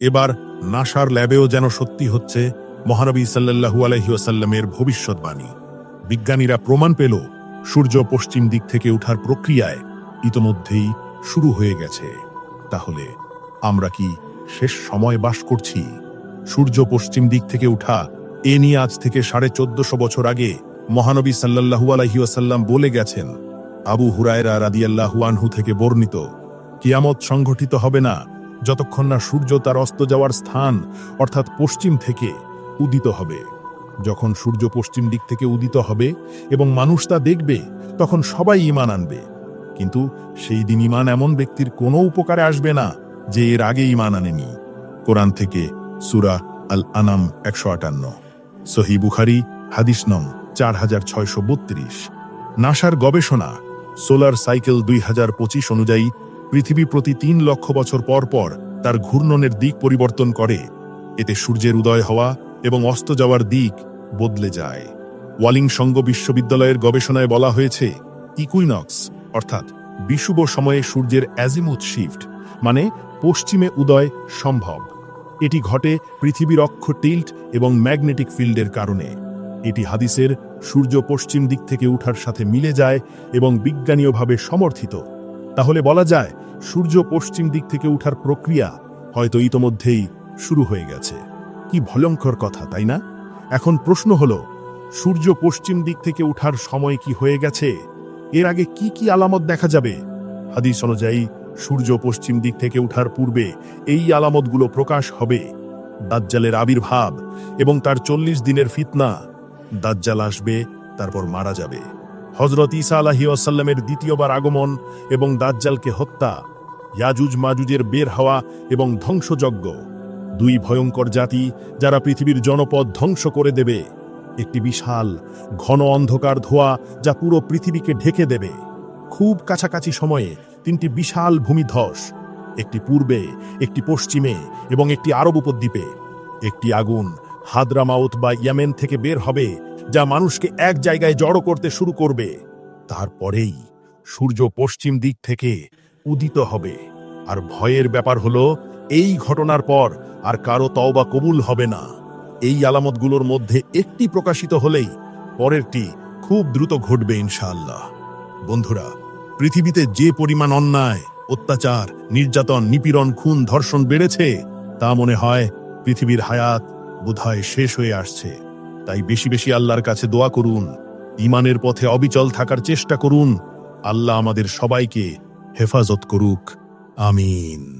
এবার নাসার ল্যাবেও যেন সত্যি হচ্ছে মহানবী সাল্লাল্লাহু আলহিউসাল্লামের ভবিষ্যৎবাণী। বিজ্ঞানীরা প্রমাণ পেল, সূর্য পশ্চিম দিক থেকে ওঠার প্রক্রিয়ায় ইতোমধ্যেই শুরু হয়ে গেছে। তাহলে আমরা কি শেষ সময় বাস করছি? সূর্য পশ্চিম দিক থেকে উঠা এ নিয়ে আজ থেকে সাড়ে চোদ্দশো বছর আগে মহানবী সাল্লাল্লাহু আলহিউসাল্লাম বলে গেছেন, আবু হুরায়রা রাদিয়াল্লাহু আনহু থেকে বর্ণিত, কিয়ামত সংঘটিত হবে না যতক্ষণ না সূর্য তার অস্ত যাওয়ার স্থান, অর্থাৎ পশ্চিম থেকে, উদিত হবে। যখন সূর্য পশ্চিম দিক থেকে উদিত হবে এবং মানুষ তা দেখবে, তখন সবাই ইমান আনবে। কিন্তু সেই দিন ইমান এমন ব্যক্তির কোনো উপকারে আসবে না যে এর আগে ইমান আনেনি। কোরআন থেকে সুরা আল আনাম একশো আটান্ন সহি বুখারি, হাদিস নং চার হাজার ছয়শো বত্রিশ। নাসার গবেষণা, সোলার সাইকেল দুই হাজার পঁচিশ অনুযায়ী পৃথিবী প্রতি তিন লক্ষ বছর পর পর তার ঘূর্ণনের দিক পরিবর্তন করে। এতে সূর্যের উদয় হওয়া এবং অস্ত যাওয়ার দিক বদলে যায়। ওয়ালিং সঙ্গ বিশ্ববিদ্যালয়ের গবেষণায় বলা হয়েছে, ইকুইনক্স অর্থাৎ বিষুব সময়ে সূর্যের অ্যাজিমুথ শিফট মানে পশ্চিমে উদয় সম্ভব। এটি ঘটে পৃথিবীর অক্ষ টিল্ট এবং ম্যাগনেটিক ফিল্ডের কারণে। এটি হাদিসের সূর্য পশ্চিম দিক থেকে উঠার সাথে মিলে যায় এবং বিজ্ঞানীয়ভাবে সমর্থিত। তাহলে বলা যায়, সূর্য পশ্চিম দিক থেকে উঠার প্রক্রিয়া হয়তো ইতোমধ্যেই শুরু হয়ে গেছে। কি ভয়ঙ্কর কথা, তাই না? এখন প্রশ্ন হলো, সূর্য পশ্চিম দিক থেকে উঠার সময় কি হয়ে গেছে? এর আগে কি কি আলামত দেখা যাবে? হাদিস অনুযায়ী, সূর্য পশ্চিম দিক থেকে উঠার পূর্বে এই আলামতগুলো প্রকাশ হবে। দাজ্জালের আবির্ভাব এবং তার চল্লিশ দিনের ফিতনা। দাজ্জাল আসবে, তারপর মারা যাবে। হজরত ইসা আলাহি আসাল্লামের দ্বিতীয়বার আগমন এবং দাজ্জালকে হত্যা, ইয়াজুজ মাজুজের বের হওয়া এবং ধ্বংসযজ্ঞ। দুই ভয়ঙ্কর জাতি যারা পৃথিবীর জনপদ ধ্বংস করে দেবে। একটি বিশাল, ঘন অন্ধকার ধোয়া যা পুরো পৃথিবীকে ঢেকে দেবে। খুব কাছাকাছি সময়ে তিনটি বিশাল ভূমিধস, একটি পূর্বে, একটি পশ্চিমে এবং একটি আরব উপদ্বীপে। একটি আগুন হাদরামাউত বা ইয়ামেন থেকে বের হবে যা মানুষকে এক জায়গায় জড়ো করতে শুরু করবে, তারপরেই সূর্য পশ্চিম দিক থেকে উদিত হবে। আর ভয়ের ব্যাপার হলো, এই ঘটনার পর আর কারও তওবা কবুল হবে না। এই আলামতগুলোর মধ্যে একটি প্রকাশিত হলেই পরেরটি খুব দ্রুত ঘটবে ইনশাআল্লাহ। বন্ধুরা, পৃথিবীতে যে পরিমাণ অন্যায়, অত্যাচার, নির্যাতন, নিপীড়ন, খুন, ধর্ষণ বেড়েছে, তা মনে হয় পৃথিবীর হায়াত বোধহয় শেষ হয়ে আসছে। তাই বেশি বেশি আল্লাহর কাছে দোয়া করুন ইমানের পথে অবিচল থাকার চেষ্টা করুন, আল্লাহ আমাদের সবাইকে হেফাজত করুক, আমিন।